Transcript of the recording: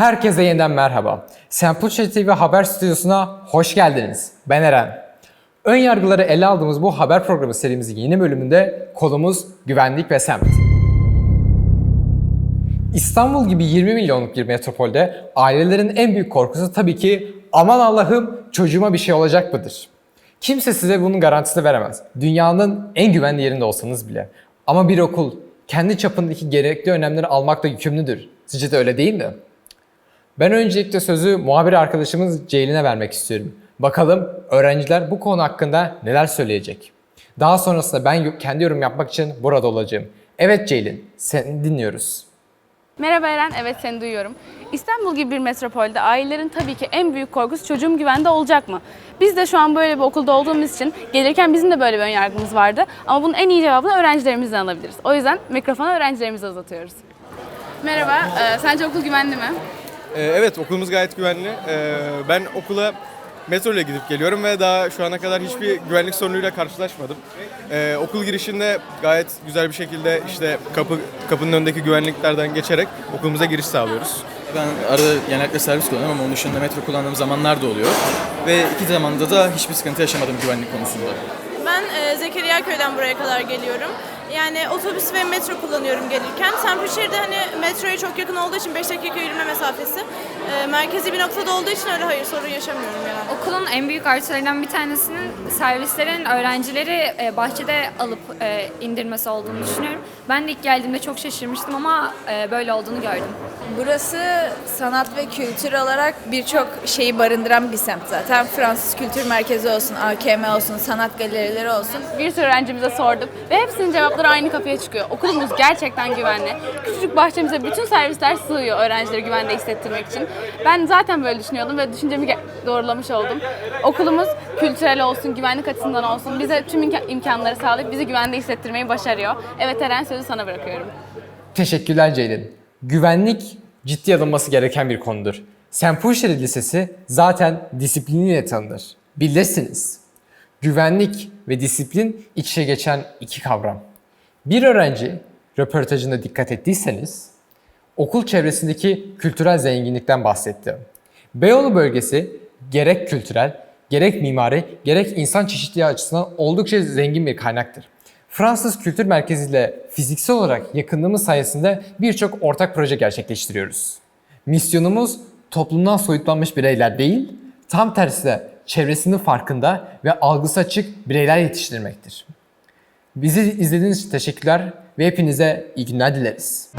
Herkese yeniden merhaba. Sempuçe TV Haber Stüdyosu'na hoş geldiniz. Ben Eren. Ön yargıları ele aldığımız bu haber programı serimizin yeni bölümünde konumuz güvenlik ve semt. İstanbul gibi 20 milyonluk bir metropolde ailelerin en büyük korkusu tabii ki aman Allah'ım çocuğuma bir şey olacak mıdır? Kimse size bunun garantisini veremez. Dünyanın en güvenli yerinde olsanız bile. Ama bir okul kendi çapındaki gerekli önlemleri almakla yükümlüdür. Sizce de öyle değil mi? Ben öncelikle sözü muhabir arkadaşımız Ceylin'e vermek istiyorum. Bakalım öğrenciler bu konu hakkında neler söyleyecek. Daha sonrasında ben kendi yorum yapmak için burada olacağım. Evet Ceylin, seni dinliyoruz. Merhaba Eren, evet seni duyuyorum. İstanbul gibi bir metropolde ailelerin tabii ki en büyük korkusu çocuğum güvende olacak mı? Biz de şu an böyle bir okulda olduğumuz için gelirken bizim de böyle bir önyargımız vardı. Ama bunun en iyi cevabını öğrencilerimizden alabiliriz. O yüzden mikrofonu öğrencilerimize uzatıyoruz. Merhaba, e, sence okul güvenli mi? Ee, Evet okulumuz gayet güvenli. Ee, Ben okula metro ile gidip geliyorum ve daha şu ana kadar hiçbir güvenlik sorunuyla karşılaşmadım. Ee, okul girişinde gayet güzel bir şekilde işte kapı kapının önündeki güvenliklerden geçerek okulumuza giriş sağlıyoruz. Ben arada genellikle servis kullanıyorum ama onun dışında metro kullandığım zamanlar da oluyor. Ve iki zamanda da hiçbir sıkıntı yaşamadım güvenlik konusunda. Ben e, Zekeriya köyden buraya kadar geliyorum. Yani otobüs ve metro kullanıyorum gelirken. Sempürşehir'de hani metroya çok yakın olduğu için 5 dakika yürüme mesafesi. E, merkezi bir noktada olduğu için öyle hayır sorun yaşamıyorum genelde. Okulun en büyük artılarından bir tanesinin servislerin öğrencileri e, bahçede alıp e, indirmesi olduğunu düşünüyorum. Ben de ilk geldiğimde çok şaşırmıştım ama e, böyle olduğunu gördüm. Burası sanat ve kültür olarak birçok şeyi barındıran bir semt zaten. Fransız Kültür Merkezi olsun, AKM olsun, sanat galerileri olsun. Bir sürü öğrencimize sorduk ve hepsinin cevapları aynı kapıya çıkıyor. Okulumuz gerçekten güvenli. Küçücük bahçemize bütün servisler sığıyor öğrencileri güvende hissettirmek için. Ben zaten böyle düşünüyordum ve düşüncemi doğrulamış oldum. Okulumuz kültürel olsun, güvenlik açısından olsun bize tüm imka- imkanları sağlayıp bizi güvende hissettirmeyi başarıyor. Evet Eren sözü sana bırakıyorum. Teşekkürler Ceylin. Güvenlik ciddi alınması gereken bir konudur. Sempuşehir Lisesi zaten disipliniyle tanınır. Bilirsiniz. Güvenlik ve disiplin iç içe geçen iki kavram. Bir öğrenci röportajında dikkat ettiyseniz okul çevresindeki kültürel zenginlikten bahsetti. Beyoğlu bölgesi gerek kültürel, gerek mimari, gerek insan çeşitliliği açısından oldukça zengin bir kaynaktır. Fransız Kültür Merkezi ile fiziksel olarak yakınlığımız sayesinde birçok ortak proje gerçekleştiriyoruz. Misyonumuz toplumdan soyutlanmış bireyler değil, tam tersine çevresinin farkında ve algısı açık bireyler yetiştirmektir. Bizi izlediğiniz için teşekkürler ve hepinize iyi günler dileriz.